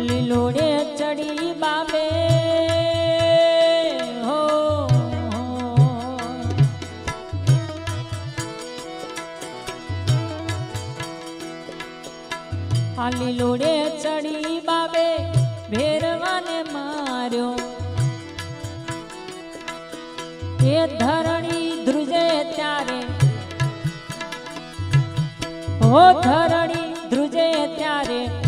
લીલોડે ચડી બાબે. હો આ લીલોડે ચડી બાબે ભેરવાને માર્યો. એ ધરણી ધ્રુજે ત્યારે. હો, ધરણી ધ્રુજે ત્યારે.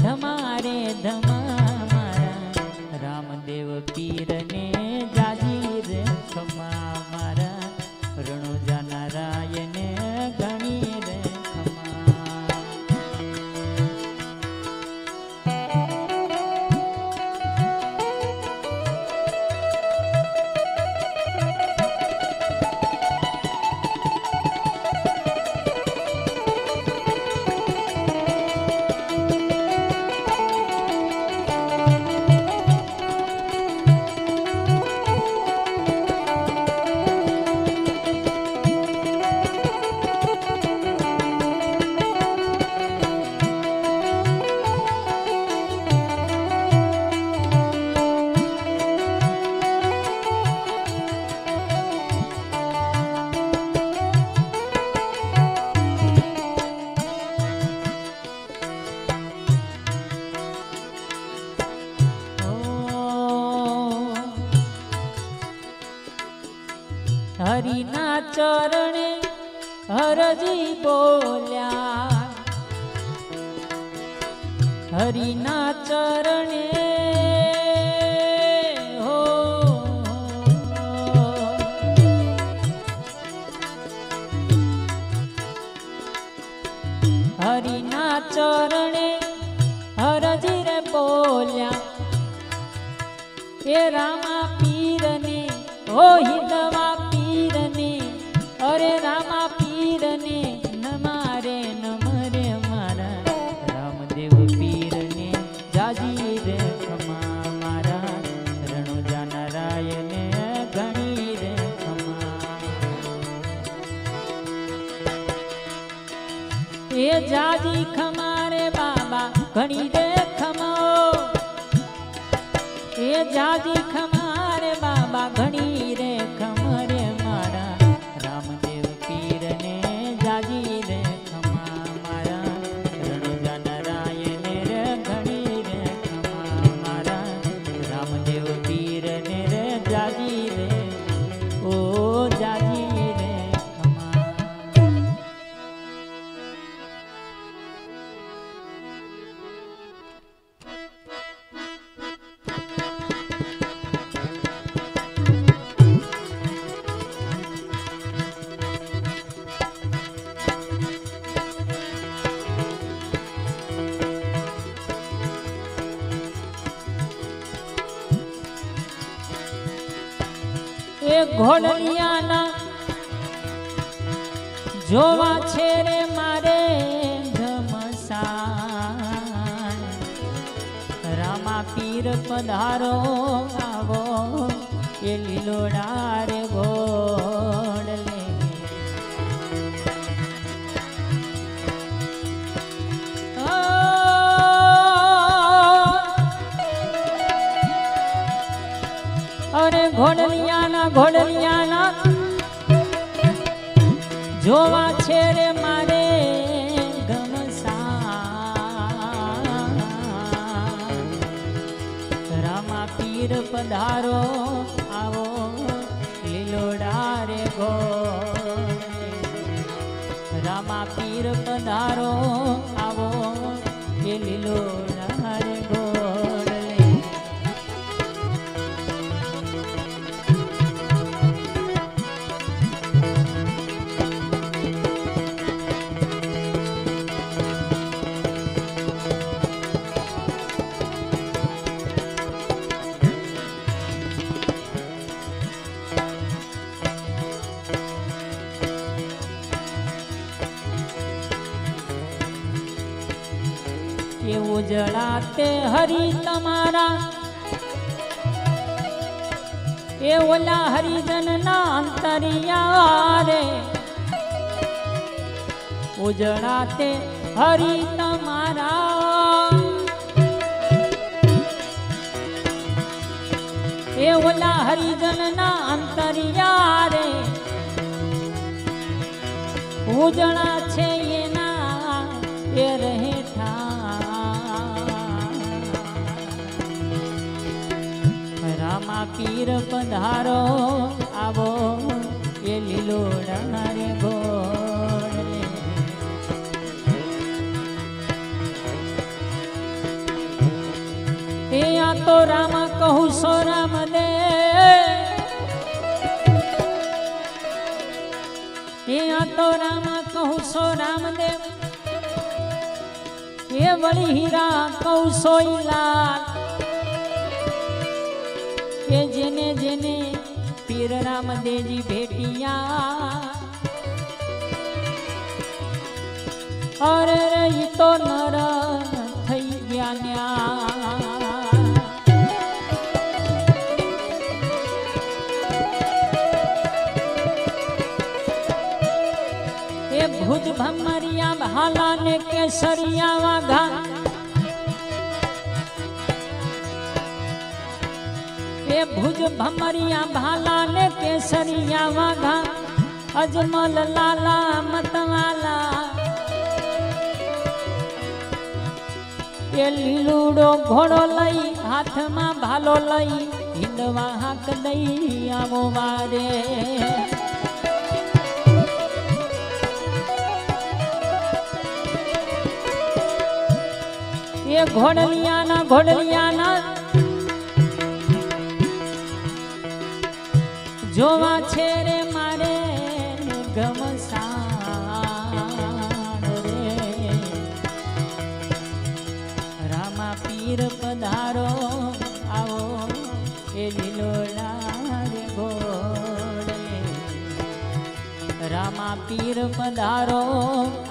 ચરણે હરજી બોલ્યા, હરિના ચરણે હરિના ચરણે હરજી રે બોલ્યા, એ રામા પીરને ઓ હિતવા જાજી ખમારે બાબા ઘણી દે ખમાઓ એ જાજી ખમા એ ઘોડિયાના જોવા છે રે મારે રામા પીર પધારો આવો એ લીલોડા રે જોવા છે રે મારે રામા પીર પધારો, આવો લીલોડા રે ગો રામા પીર પધારો, આવો, એ લીલોડા ઉજળા તે હરી તમારા. એ ઓલા હરિજન ના અંતરિયા રે ઉજળા તે હરી તમારા. એ ઓલા હરિજન ના અંતરિયા રે ઉજળા છે એના એ પીર પધારો, આવો એ લીલો રે ગોળ. એ આ તો રામ કહું સો રામ દે એ આ તો રામ કહું સો રામદેવ એ વળી હીરા કહું સોઈલાલ કે જેને જેને પીર રામદેવજી ભેટિયા. અરે રહી તો નર થઈ ગયા ન્યા. ભુજ ભમરિયા ભાલા ને કેસરિયા વાઘા ભુજ ભમરિયા ભાલા ને કેસરિયા વાઘા, અજમલ લાલા, મતવાલા. એ લીલુડો ઘોડો લઈ, હાથમાં ભાલો લઈ હિંદવા હાક દઈ આવો મારે એ ઘોડલિયાના ઘોડલિયાના જોવા છે રે મારે ગમસાણ રામા પીર પધારો, આવો એ લીલોડા રામા પીર પધારો,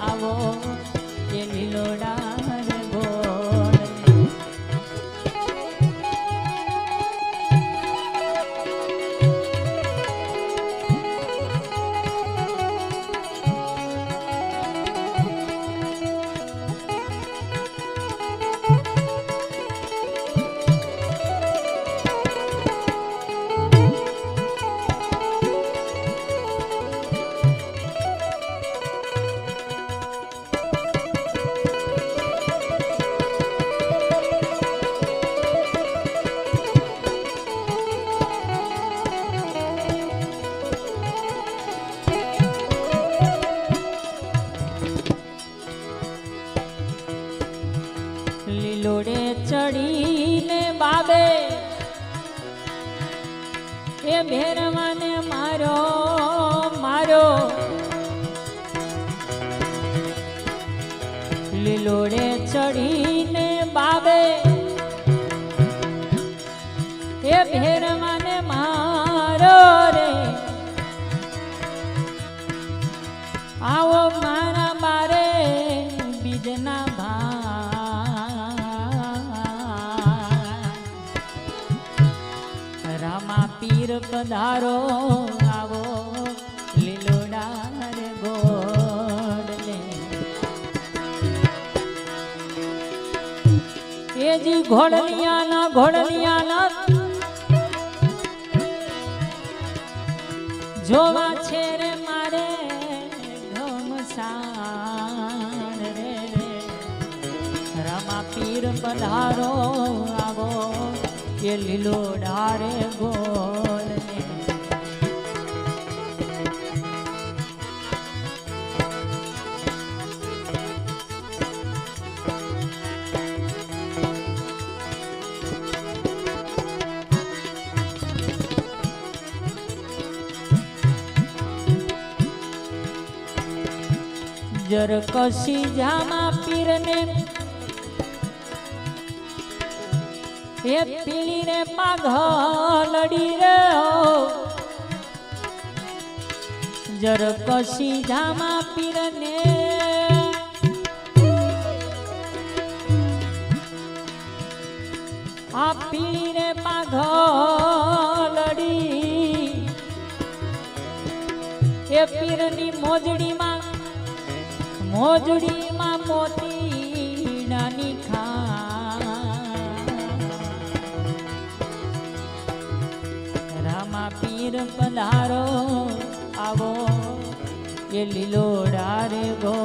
આવો એ લીલોડા લીલોડે ચડીને બાબે. એ ભેરવાને મારો રે. આવો મારા મારે બીજના ભા રામા પીર પધારો. ઘોડલિયાના ઘોડલિયાના. જોવા છે રે મારે ઘમસાણ રે. રમા પીર પધારો આવો, કે લીલો ડારે ગો ને જર કશી જામા પીરને? એ પીળીને પાઘલડી રે હો જર કશી જામા પીરને? આ પીળીને પાઘલડી એ પીરની મોજડીમાં મોજડીમાં મોતી નાની ખા રામા પીર પધારો આવો એ લીલો ડારે ગો.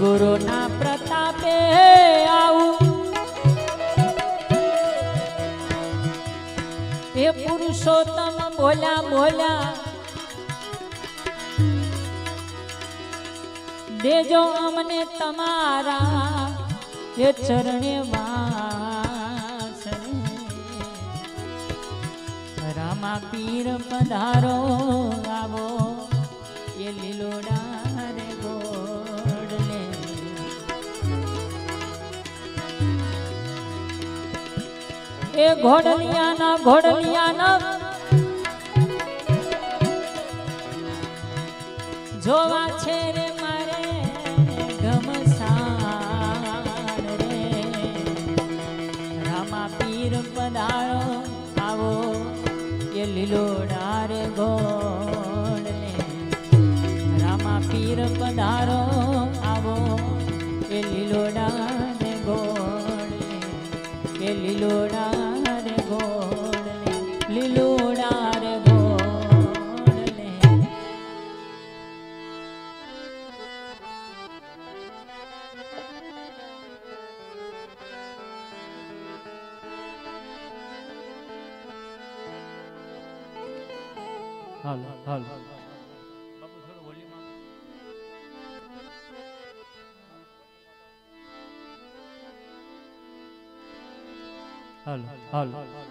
ગુરુના પ્રતાપે આવું. એ પુરુષોત્તમ બોલ્યા બોલ્યા, દેજો અમને તમારા એ ચરણે રામા પીર પધારો આવો, એ લીલોડા એ ઘોડલિયાના ઘોડલિયાના. જોવા છે રે મારે ઘમસાણ રે. રામા પીર પધારો આવો, એ લીલોડા રે ગોળને. રામા પીર પધારો આવો, એ લીલોડા રે ગોળ એ લીલોડા હાલો હાલો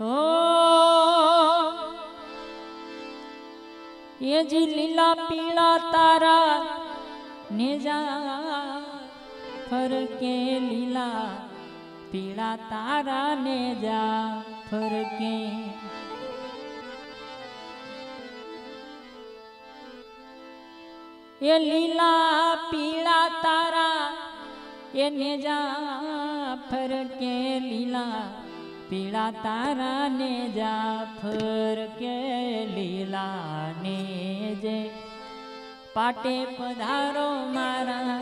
ઓ એ જી લીલા પીળા તારા નેજા ફરકે લીલા પીળા તારા નેજા ફરકે એ લીલા પીળા તારા એ જાફર કે લીલા, પીળા તારા ને જાફર કે લીલા ને જે પાટે પધારો મારા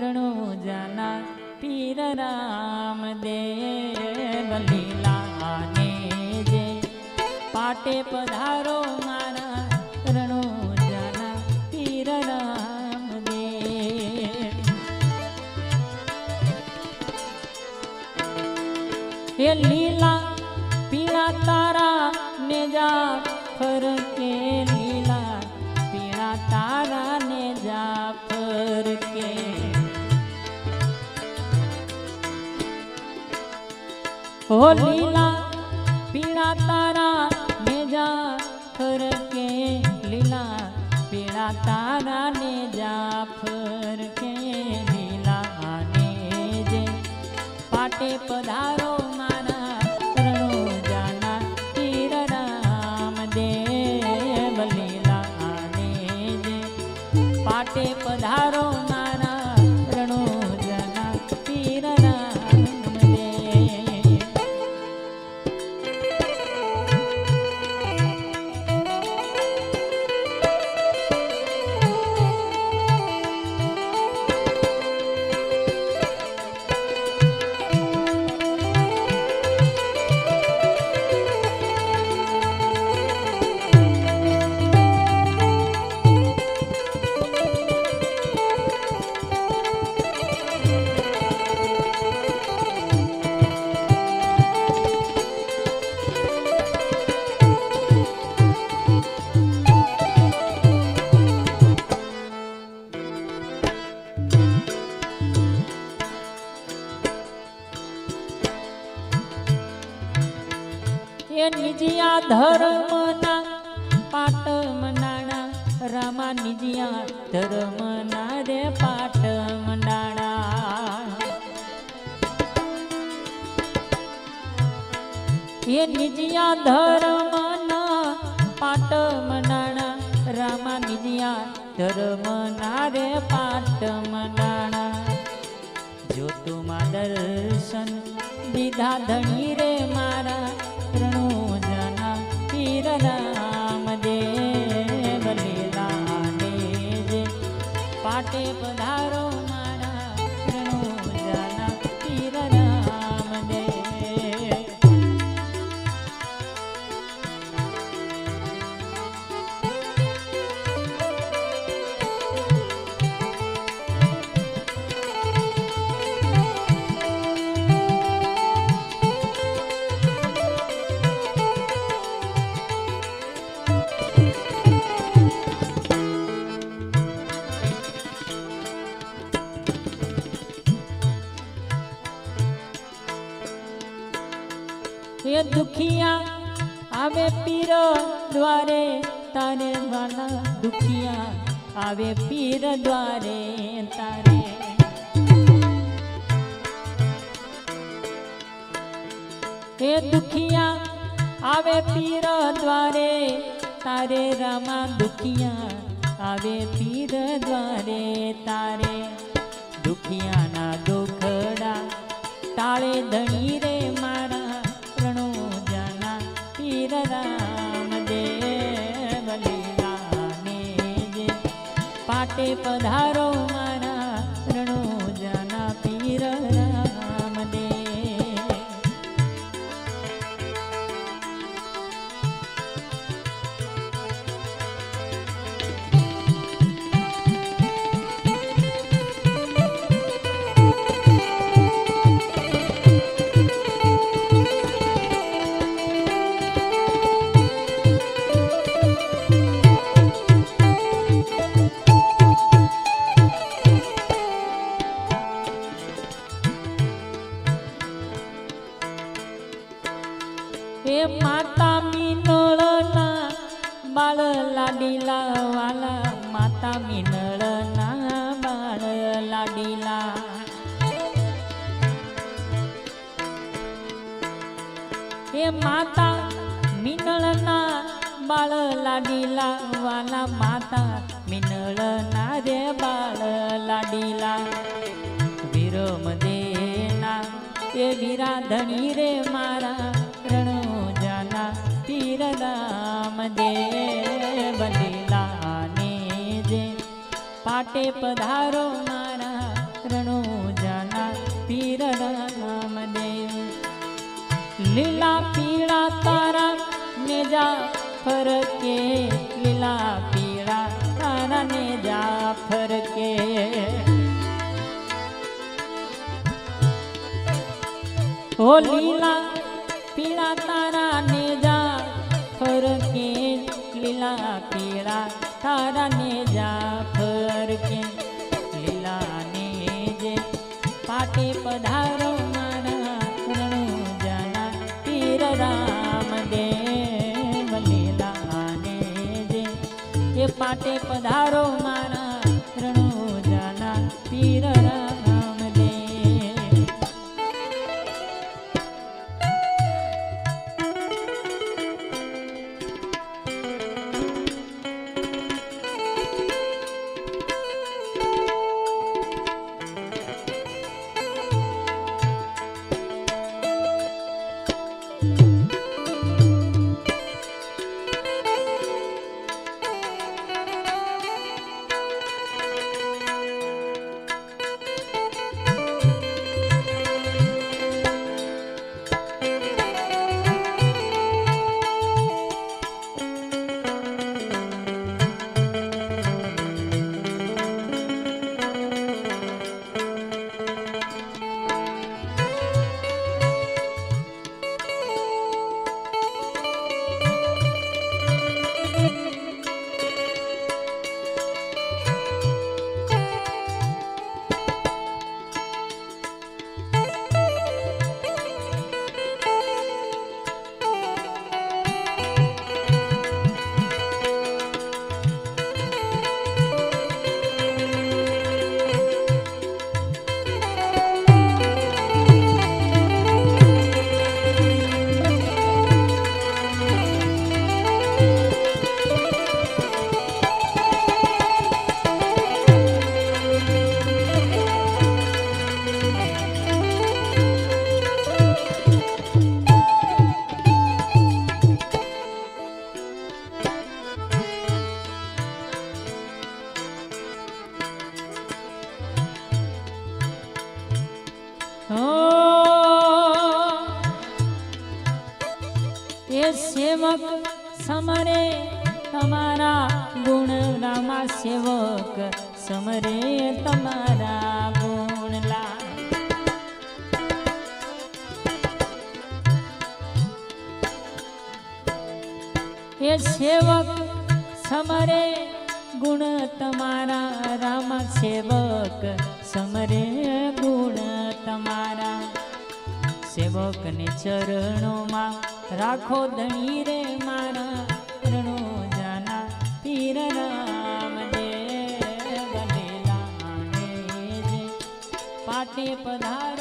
રણુજાના પીર રામ દેવ લીલા ને જે પાટે પધારો મારા હો લીલા પીળા તારા નેજા ફરકે લીલા, પીળા તારા નેજા ફરકે લીલા, આને જે પાટે પધારો મારા રણો જાના તીર રામ દેવ લીલા આને જે પાટે પધારો ધર્મના પાટ મંડાણા રામા નિજિયા ધર્મના રે પાટ મંડાણા. એ નિજિયા ધર્મના પાટ મંડાણા રામા નિજિયા ધર્મના રે પાટ મંડાણા. જો તું દર્શન દીધા ધણી રે મારા પીર રામ દેવ લીલા ને જે પાટે પધારો આવે પીર દ્વારે તારે. એ દુખિયા, આવે પીર દ્વારે તારે, રમા દુખિયા, આવે પીર દ્વારે તારે. દુખિયાના દુખડા તાળે ધણી રે મારા, રણો જાના પીર રામ પાટે પધારો મારા રણો. પાટે પધારો મારા રણો જાના પીર રામ દેવ લીલા પીળા તારા નેજા ફરકે, લીલા પીળા તારા નેજા ફરકે. ઓ લીલા પીળા તારા નેજા ફરકે, લીલા પીળા તારા નેજા પાટે પધારો મારા સેવક સમરે તમારા ગુણલા. એ સેવક, સમરે ગુણ તમારા. રામ સેવક, સમરે ગુણ તમારા. સેવકને ચરણોમાં રાખો ધણી રે મારા. પાટે પધારો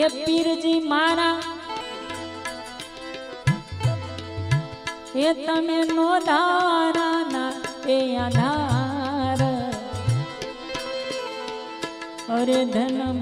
હે પીરજી મારા. હે તમે નો ધારાના એ આધાર. અરે ધન